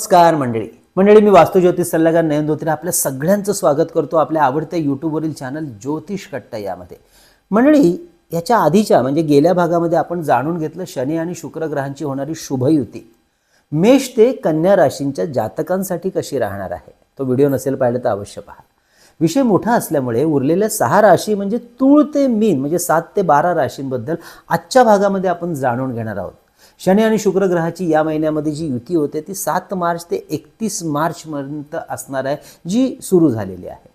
नमस्कार मंडळी. मंडळी मी वास्तुज्योतिष सल्लागार नयन धोत्रे आपल्या सगळ्यांचं स्वागत करतो आपल्या आवडत्या यूट्यूबवरील चॅनल ज्योतिष कट्टा यामध्ये मंडळी याच्या आधीच्या म्हणजे गेल्या भागामध्ये आपण जाणून घेतलं शनी आणि शुक्र ग्रहांची होणारी शुभयुती मेष ते कन्या राशींच्या जातकांसाठी कशी राहणार आहे? तो व्हिडिओ नसेल पाहिलं तर अवश्य पहा. विषय मोठा असल्यामुळे उरलेल्या सहा राशी म्हणजे तूळ ते मीन म्हणजे सात ते बारा राशींबद्दल आजच्या भागामध्ये आपण जाणून घेणार आहोत. शनी आणि शुक्र ग्रहाची या महिन्यामध्ये जी युती होते ती सात मार्च ते एकतीस मार्चपर्यंत असणार आहे जी सुरू झालेली आहे.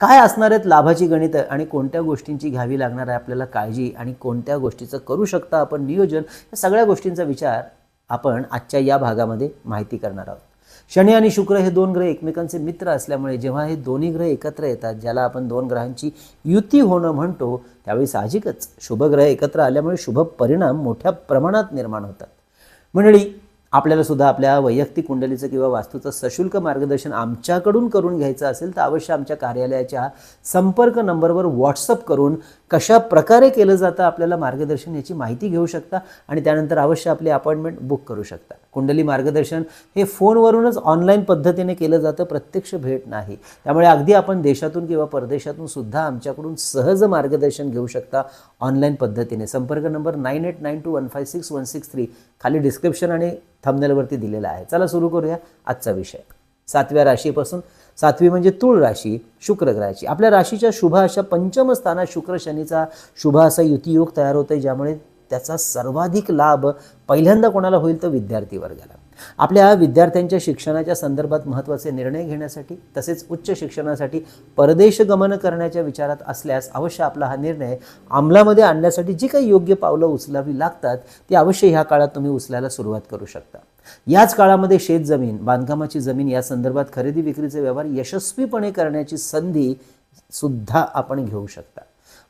काय असणार आहेत लाभाची गणितं आणि कोणत्या गोष्टींची घ्यावी लागणार आहे आपल्याला काळजी आणि कोणत्या गोष्टीचं करू शकता आपण नियोजन या सगळ्या गोष्टींचा विचार आपण आजच्या या भागामध्ये माहिती करणार आहोत. शनी आणि शुक्र हे दोन ग्रह एकमेकांचे मित्र असल्यामुळे जेव्हा हे दोन्ही ग्रह एकत्र येतात ज्याला आपण दोन ग्रहांची युती होणं म्हणतो त्यावेळी साहजिकच शुभ ग्रह एकत्र आल्यामुळे शुभ परिणाम मोठ्या प्रमाणात निर्माण होतात. मंडळी आपल्याला सुद्धा आपल्या वैयक्तिक कुंडलीचं किंवा वास्तूचं सशुल्क मार्गदर्शन आमच्याकडून करून घ्यायचं असेल तर अवश्य आमच्या कार्यालयाच्या संपर्क नंबरवर व्हॉट्सअप करून कशा प्रकारे केलं जातं आपल्याला मार्गदर्शन याची माहिती घेऊ शकता आणि त्यानंतर अवश्य आपली अपॉइंटमेंट बुक करू शकता. कुंडली मार्गदर्शन हे फोनवरूनच ऑनलाईन पद्धतीने केलं जातं प्रत्यक्ष भेट नाही. त्यामुळे अगदी आपण देशातून किंवा परदेशातून सुद्धा आमच्याकडून सहज मार्गदर्शन घेऊ शकता ऑनलाईन पद्धतीने. संपर्क number nine eight nine two one five six one six three खाली डिस्क्रिप्शन आणि थंबनेलवरती दिलेला आहे. चला सुरू करूया आजचा विषय. सातव्या राशीपासून सातवी म्हणजे तुळ राशी शुक्र ग्रहाची. आपल्या राशीच्या शुभ अशा पंचम स्थानात शुक्र शनीचा शुभ असा युतियोग तयार होतो ज्यामुळे त्याचा सर्वाधिक लाभ पहिल्यांदा कोणाला होईल तर विद्यार्थी वर्गाला आपल्या विद्यार्थ्यांच्या शिक्षणाच्या संदर्भात महत्त्वाचे निर्णय घेण्यासाठी तसेच उच्च शिक्षणासाठी परदेश गमन करण्याच्या विचारात असल्यास अवश्य आपला हा निर्णय अंमलामध्ये आणण्यासाठी जी काही योग्य पावलं उचलावी लागतात ती अवश्य ह्या काळात तुम्ही उचलायला सुरुवात करू शकता. याच काळामध्ये शेत जमीन बांधकामाची जमीन या संदर्भात खरेदी विक्रीचे व्यवहार यशस्वीपणे करण्याची संधी सुद्धा आपण घेऊ शकता.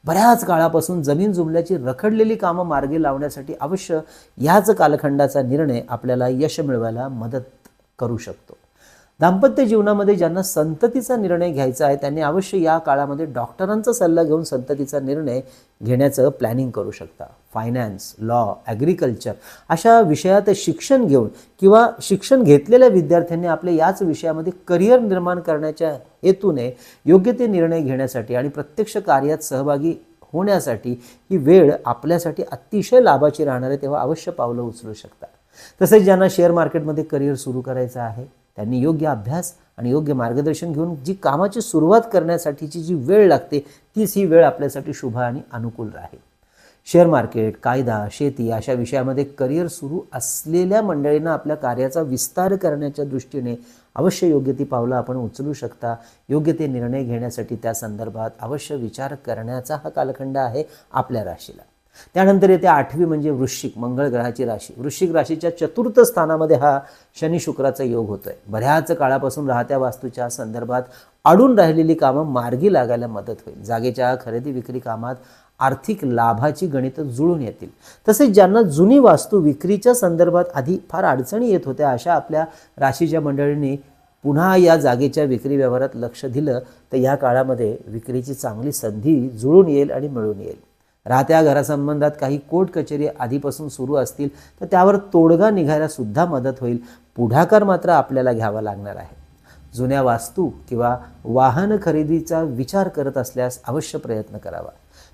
बऱ्याच काळापासून जमीन जुमल्याची रखडलेली कामं मार्गी लावण्यासाठी अवश्य याच कालखंडाचा निर्णय आपल्याला यश मिळवायला मदत करू शकतो. दाम्पत्य जीवनामध्ये ज्यांना संततीचा निर्णय घ्यायचा आहे त्यांनी अवश्य या काळामध्ये डॉक्टरांचा सल्ला घेऊन संततीचा निर्णय घेण्याचं प्लॅनिंग करू शकता. फायनान्स लॉ ॲग्रिकल्चर अशा विषयात शिक्षण घेऊन किंवा शिक्षण घेतलेल्या विद्यार्थ्यांनी आपल्या याच विषयामध्ये करिअर निर्माण करण्याच्या हेतूने योग्य ते निर्णय घेण्यासाठी आणि प्रत्यक्ष कार्यात सहभागी होण्यासाठी ही वेळ आपल्यासाठी अतिशय लाभाची राहणार आहे तेव्हा अवश्य पावलं उचलू शकता. तसेच ज्यांना शेअर मार्केटमध्ये करिअर सुरू करायचं आहे त्यांनी योग्य अभ्यास आणि योग्य मार्गदर्शन घेऊन जी कामाची सुरुवात करण्यासाठीची जी वेळ लागते तीच ही वेळ आपल्यासाठी शुभ आणि अनुकूल राहील. शेअर मार्केट कायदा शेती अशा विषयामध्ये करिअर सुरू असलेल्या मंडळींना आपल्या कार्याचा विस्तार करण्याच्या दृष्टीने अवश्य योग्य ती पावलं आपण उचलू शकता. योग्य ते निर्णय घेण्यासाठी त्या संदर्भात अवश्य विचार करण्याचा हा कालखंड आहे आपल्या राशीला. त्यानंतर येते आठवी म्हणजे वृश्चिक मंगळ ग्रहाची राशी. वृश्चिक राशीच्या चतुर्थ स्थानामध्ये हा शनी शुक्राचा योग होतोय. बऱ्याच काळापासून राहत्या वास्तूच्या संदर्भात अडून राहिलेली कामं मार्गी लागायला मदत होईल. जागेच्या खरेदी विक्री कामात आर्थिक लाभाची गणितं जुळून येतील. तसेच ज्यांना जुनी वास्तू विक्रीच्या संदर्भात आधी फार अडचणी येत होत्या अशा आपल्या राशीच्या मंडळींनी पुन्हा या जागेच्या विक्री व्यवहारात लक्ष दिलं तर या काळामध्ये विक्रीची चांगली संधी जुळून येईल आणि मिळून येईल. राहत्या घरासंबंधात काही कोर्ट कचेरी आधीपासून सुरू असतील तर त्यावर तोडगा निघायला सुद्धा मदत होईल. पुढाकार मात्र आपल्याला घ्यावा लागणार आहे. जुन्या वास्तू किंवा वाहन खरेदीचा विचार करत असल्यास अवश्य प्रयत्न करावा.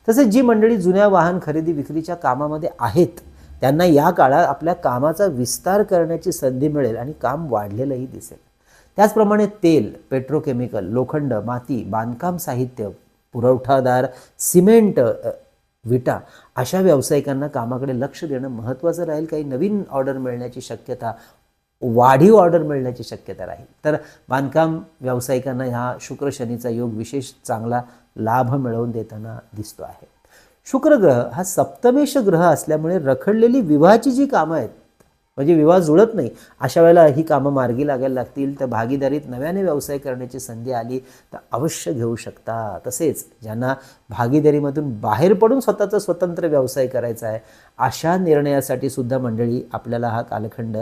तसेच जी मंडळी जुन्या वाहन खरेदी विक्रीच्या कामामध्ये आहेत त्यांना या काळात आपल्या कामाचा विस्तार करण्याची संधी मिळेल आणि काम वाढलेलंही दिसेल. त्याचप्रमाणे तेल पेट्रोकेमिकल लोखंड माती बांधकाम साहित्य पुरवठादार सिमेंट विटा. अशा व्यावसायिकांना कामाकडे लक्ष देणं महत्त्वाचं राहील. काही नवीन ऑर्डर मिळण्याची शक्यता वाढीव ऑर्डर मिळण्याची शक्यता राहील. तर बांधकाम व्यावसायिकांना ह्या शुक्र शनीचा योग विशेष चांगला लाभ मिळवून देताना दिसतो आहे. शुक्र ग्रह हा सप्तमेश ग्रह असल्यामुळे रखडलेली विवाहाची जी कामं आहेत म्हणजे विवाह जुळत नाही. अशा वेळेला ही कामं मार्गी लागायला लागतील तर भागीदारीत नव्याने व्यवसाय करण्याची संधी आली तर अवश्य घेऊ शकता. तसेच ज्यांना भागीदारीमधून बाहेर पडून स्वतःचा स्वतंत्र व्यवसाय करायचा आहे अशा निर्णयासाठी सुद्धा मंडळी आपल्याला हा कालखंड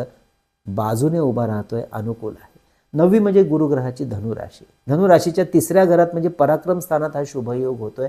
बाजूने उभा राहतोय अनुकूल आहे. नववी म्हणजे गुरुग्रहाची धनुराशी. धनुराशीच्या तिसऱ्या घरात म्हणजे पराक्रम स्थानात हा शुभयोग होतोय.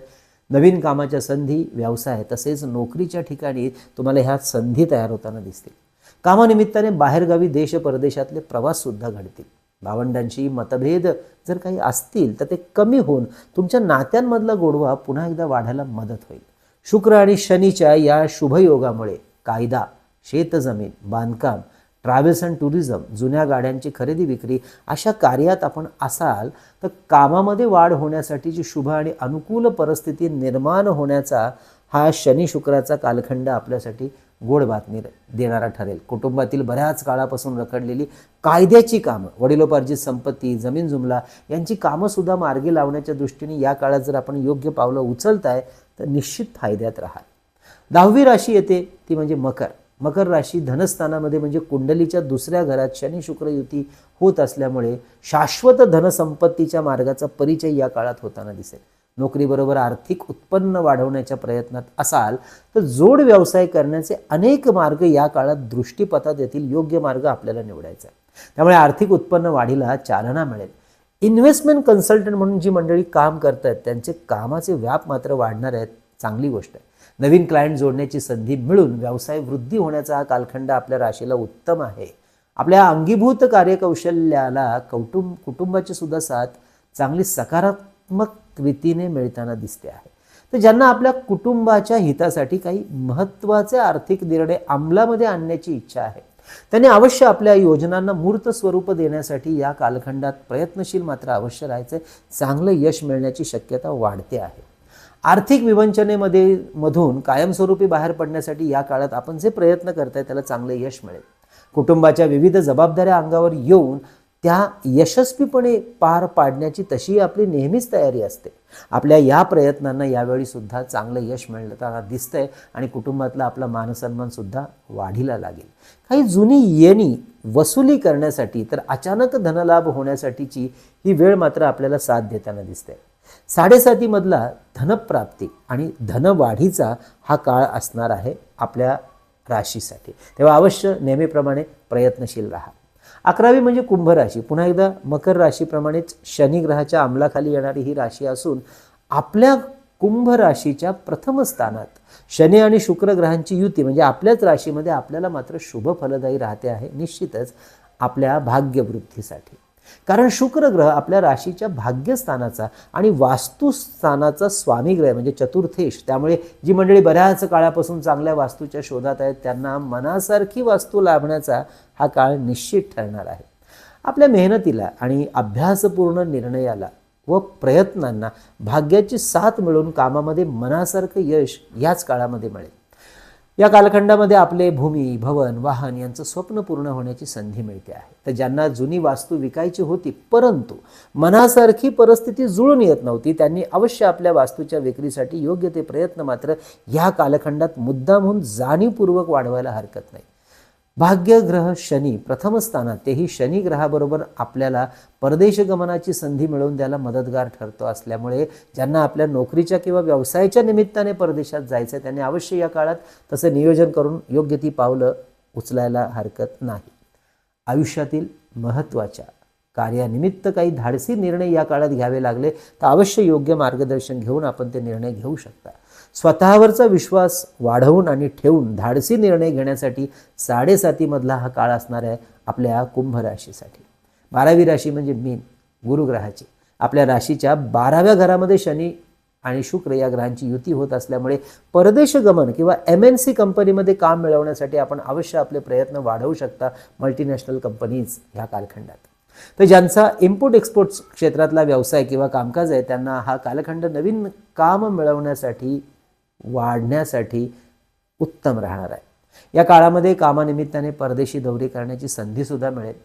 नवीन कामाच्या संधी व्यवसाय तसेच नोकरीच्या ठिकाणी तुम्हाला ह्या संधी तयार होताना दिसतील. कामानिमित्ताने बाहेरगावी देश परदेशातले प्रवाससुद्धा घडतील. भावंडांशी मतभेद जर काही असतील तर ते कमी होऊन तुमच्या नात्यांमधला गोडवा पुन्हा एकदा वाढायला मदत होईल. शुक्र आणि शनीच्या या शुभयोगामुळे कायदा शेतजमीन बांधकाम ट्रॅव्हल्स अँड टुरिझम जुन्या गाड्यांची खरेदी विक्री अशा कार्यात आपण असाल तर कामामध्ये वाढ होण्यासाठीची शुभ आणि अनुकूल परिस्थिती निर्माण होण्याचा हा शनी शुक्राचा कालखंड आपल्यासाठी गोड बातमी देणारा ठरेल. कुटुंबातील बऱ्याच काळापासून रखडलेली कायद्याची कामं वडिलोपार्जित संपत्ती जमीन जुमला यांची कामंसुद्धा मार्गी लावण्याच्या दृष्टीने या काळात जर आपण योग्य पावलं उचलताय तर निश्चित फायद्यात राहाल. दहावी राशी येते ती म्हणजे मकर. मकर राशी धनस्थानामध्ये म्हणजे कुंडलीच्या दुसऱ्या घरात शनी शुक्र युती होत असल्यामुळे शाश्वत धनसंपत्तीच्या मार्गाचा परिचय या काळात होताना दिसेल. नोकरीबरोबर आर्थिक उत्पन्न वाढवण्याच्या प्रयत्नात असाल तर जोड व्यवसाय करण्याचे अनेक मार्ग या काळात दृष्टीपथात येतील योग्य मार्ग आपल्याला निवडायचा आहे. त्यामुळे आर्थिक उत्पन्न वाढीला चालना मिळेल. इन्व्हेस्टमेंट कन्सल्टंट म्हणून जी मंडळी काम करत आहेत त्यांचे कामाचे व्याप मात्र वाढणार आहेत चांगली गोष्ट आहे. नवीन क्लायंट जोडण्याची संधी मिळून व्यवसाय वृद्धी होण्याचा हा कालखंड आपल्या राशीला उत्तम आहे. आपल्या अंगीभूत कार्यकौशल्याला कौटुंब कुटुंबाची सुद्धा साथ चांगली सकारात्मक रीतीने मिळताना दिसते आहे. तर ज्यांना आपल्या कुटुंबाच्या हितासाठी काही महत्त्वाचे आर्थिक निर्णय अंमलामध्ये आणण्याची इच्छा आहे त्यांनी अवश्य आपल्या योजनांना मूर्त स्वरूप देण्यासाठी या कालखंडात प्रयत्नशील मात्र अवश्य राहायचं चांगलं यश मिळण्याची शक्यता वाढते आहे. आर्थिक विवंचनेमध्ये मधून कायमस्वरूपी बाहेर पडण्यासाठी या काळात आपण जे प्रयत्न करताय त्याला चांगलं यश मिळेल. कुटुंबाच्या विविध जबाबदाऱ्या अंगावर येऊन त्या यशस्वीपणे पार पाडण्याची तशी आपली नेहमीच तयारी असते. आपल्या या प्रयत्नांना यावेळी सुद्धा चांगलं यश मिळताना दिसतंय आणि कुटुंबातला आपला मानसन्मान सुद्धा वाढीला लागेल. काही जुनी येणी वसुली करण्यासाठी तर अचानक धनलाभ होण्यासाठीची ही वेळ मात्र आपल्याला साथ देताना दिसते. साडेसातीमधला धनप्राप्ती आणि धनवाढीचा हा काळ असणार आहे आपल्या राशीसाठी. तेव्हा अवश्य नेहमीप्रमाणे प्रयत्नशील राहा. अकरावी म्हणजे कुंभ राशी. पुन्हा एकदा मकर राशीप्रमाणेच शनी ग्रहाच्या अंमलाखाली येणारी ही राशी असून आपल्या कुंभ राशीच्या प्रथम स्थानात शनी आणि शुक्र ग्रहांची युती म्हणजे आपल्याच राशीमध्ये आपल्याला मात्र शुभ फलदायी राहते आहे निश्चितच आपल्या भाग्यवृद्धीसाठी. कारण शुक्र ग्रह आपल्या राशीच्या भाग्यस्थानाचा आणि वास्तुस्थानाचा स्वामी ग्रह म्हणजे चतुर्थेश. त्यामुळे जी मंडळी बऱ्याच काळापासून चांगल्या वास्तूच्या शोधात आहेत त्यांना मनासारखी वास्तू लाभण्याचा हा काळ निश्चित ठरणार आहे. आपल्या मेहनतीला आणि अभ्यासपूर्ण निर्णयाला व प्रयत्नांना भाग्याची साथ मिळून कामामध्ये मनासारखं यश याच काळामध्ये मिळेल. या कालखंडामध्ये आपले भूमी भवन वाहन यांचं स्वप्न पूर्ण होण्याची संधी मिळते आहे. तर ज्यांना जुनी वास्तू विकायची होती परंतु मनासारखी परिस्थिती जुळून येत नव्हती त्यांनी अवश्य आपल्या वास्तूच्या विक्रीसाठी योग्य ते प्रयत्न मात्र या कालखंडात मुद्दामहून जाणीवपूर्वक वाढवायला हरकत नाही. भाग्यग्रह शनी प्रथम स्थानात तेही शनी ग्रहाबरोबर आपल्याला परदेश गमनाची संधी मिळवून द्यायला मदतगार ठरतो असल्यामुळे ज्यांना आपल्या नोकरीच्या किंवा व्यवसायाच्या निमित्ताने परदेशात जायचं आहे त्यांनी अवश्य या काळात तसं नियोजन करून योग्य ती पावलं उचलायला हरकत नाही. आयुष्यातील महत्त्वाच्या कार्यानिमित्त काही धाडसी निर्णय या काळात घ्यावे लागले तर अवश्य योग्य मार्गदर्शन घेऊन आपण ते निर्णय घेऊ शकता. स्वतःवरचा विश्वास वाढवून आणि ठेवून धाडसी निर्णय घेण्यासाठी साडेसातीमधला हा काळ असणार आहे आपल्या कुंभ राशीसाठी. बारावी राशी म्हणजे मीन गुरुग्रहाची. आपल्या राशीच्या बाराव्या घरामध्ये शनी आणि शुक्र या ग्रहांची युती होत असल्यामुळे परदेश गमन किंवा एम एन सी कंपनीमध्ये काम मिळवण्यासाठी आपण अवश्य आपले प्रयत्न वाढवू शकता मल्टीनॅशनल कंपनीज ह्या कालखंडात. तर ज्यांचा इम्पोर्ट एक्सपोर्ट क्षेत्रातला व्यवसाय किंवा कामकाज आहे त्यांना हा कालखंड नवीन काम मिळवण्यासाठी वाढण्यासाठी उत्तम राहणार आहे. या काळामध्ये कामानिमित्ताने परदेशी दौरे करण्याची संधीसुद्धा मिळेल.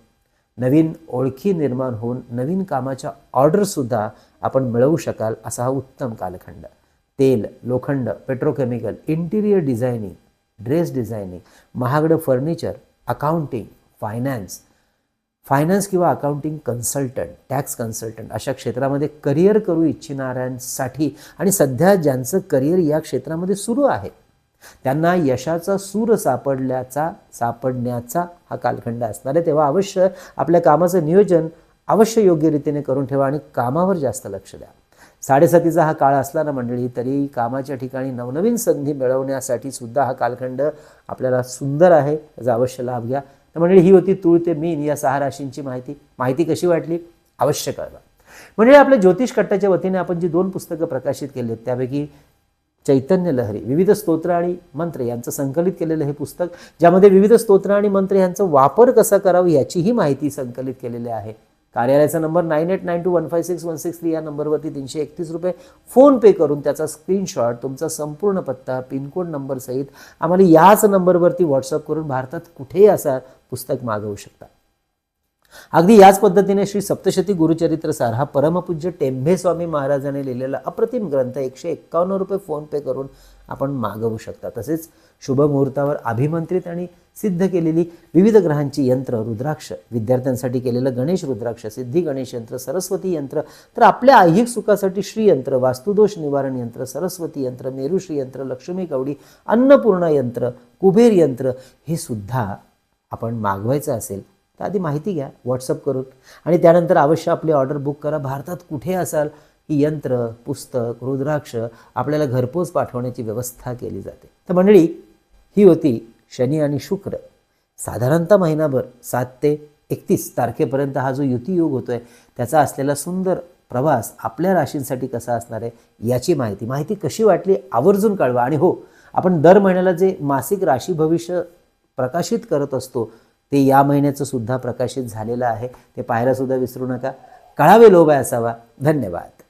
नवीन ओळखी निर्माण होऊन नवीन कामाच्या ऑर्डरसुद्धा आपण मिळवू शकाल असा हा उत्तम कालखंड. तेल लोखंड petrochemical interior designing dress designing महागडं फर्निचर अकाउंटिंग फायनान्स फायनान्स किंवा अकाउंटिंग कन्सल्टंट टॅक्स कन्सल्टंट अशा क्षेत्रामध्ये करिअर करू इच्छिणाऱ्यांसाठी आणि सध्या ज्यांचं करिअर या क्षेत्रामध्ये सुरू आहे त्यांना यशाचा सूर सापडल्याचा सापडण्याचा हा कालखंड असणार आहे. तेव्हा अवश्य आपल्या कामाचं नियोजन अवश्य योग्य रीतीने करून ठेवा आणि कामावर जास्त लक्ष द्या. साडेसातीचा हा काळ असला ना मंडळी तरी कामाच्या ठिकाणी नवनवीन संधी मिळवण्यासाठी सुद्धा हा कालखंड आपल्याला सुंदर आहे. त्याचा अवश्य लाभ घ्या. तर मंडळी ही होती तुळ ते मीन या सहा राशींची माहिती. माहिती कशी वाटली? अवश्य कळवा. म्हणजे आपल्या ज्योतिष कट्टाच्या वतीने आपण जी दोन पुस्तकं प्रकाशित केली आहेत त्यापैकी चैतन्य लहरी विविध स्तोत्र आणि मंत्र यांचं संकलित केलेलं हे पुस्तक ज्यामध्ये विविध स्तोत्र आणि मंत्र यांचा वापर कसा करावा याचीही माहिती संकलित केलेली आहे. कार्यालयाचा number nine eight nine two one five six one six three या नंबरवरती तीनशे एकतीस रुपये फोन पे करून त्याचा स्क्रीनशॉट तुमचा संपूर्ण पत्ता पिनकोड नंबर सहित आम्हाला याच नंबरवरती व्हॉट्सअप करून भारतात कुठेही असा पुस्तक मागवू शकता. अगदी याच पद्धतीने श्री सप्तशती गुरुचरित्र सार हा परमपूज्य टेंभे स्वामी महाराजांनी लिहिलेला अप्रतिम ग्रंथ एकशे एक्कावन्न रुपये फोन पे करून आपण मागवू शकता. तसेच शुभ मुहूर्तावर अभिमंत्रित आणि सिद्ध केलेली विविध ग्रहांची यंत्र रुद्राक्ष विद्यार्थ्यांसाठी केलेलं गणेश रुद्राक्ष सिद्धी गणेश यंत्र सरस्वती यंत्र तर आपल्या ऐहिक सुखासाठी श्रीयंत्र वास्तुदोष निवारण यंत्र सरस्वती यंत्र मेरुश्री यंत्र लक्ष्मी कवडी अन्नपूर्णा यंत्र कुबेर यंत्र हे सुद्धा आपण मागवायचं असेल तर आधी माहिती घ्या व्हॉट्सअप करून. आणि त्यानंतर अवश्य आपली ऑर्डर बुक करा. भारतात कुठे असाल? ही यंत्र पुस्तक रुद्राक्ष आपल्याला घरपोच पाठवण्याची व्यवस्था केली जाते. तर मंडळी ही होती शनी आणि शुक्र. साधारणतः महिनाभर सात ते एकतीस तारखेपर्यंत हा जो युती होतो होतोय त्याचा असलेला सुंदर प्रवास आपल्या राशींसाठी कसा असणार आहे याची माहिती. माहिती कशी वाटली आवर्जून कळवा. आणि हो आपण दर महिन्याला जे मासिक राशी भविष्य प्रकाशित करत असतो ते या महिन्याचं सुद्धा प्रकाशित झालेलं आहे. ते पाहायला सुद्धा विसरू नका. कळावे लोभ आहे असावा. धन्यवाद.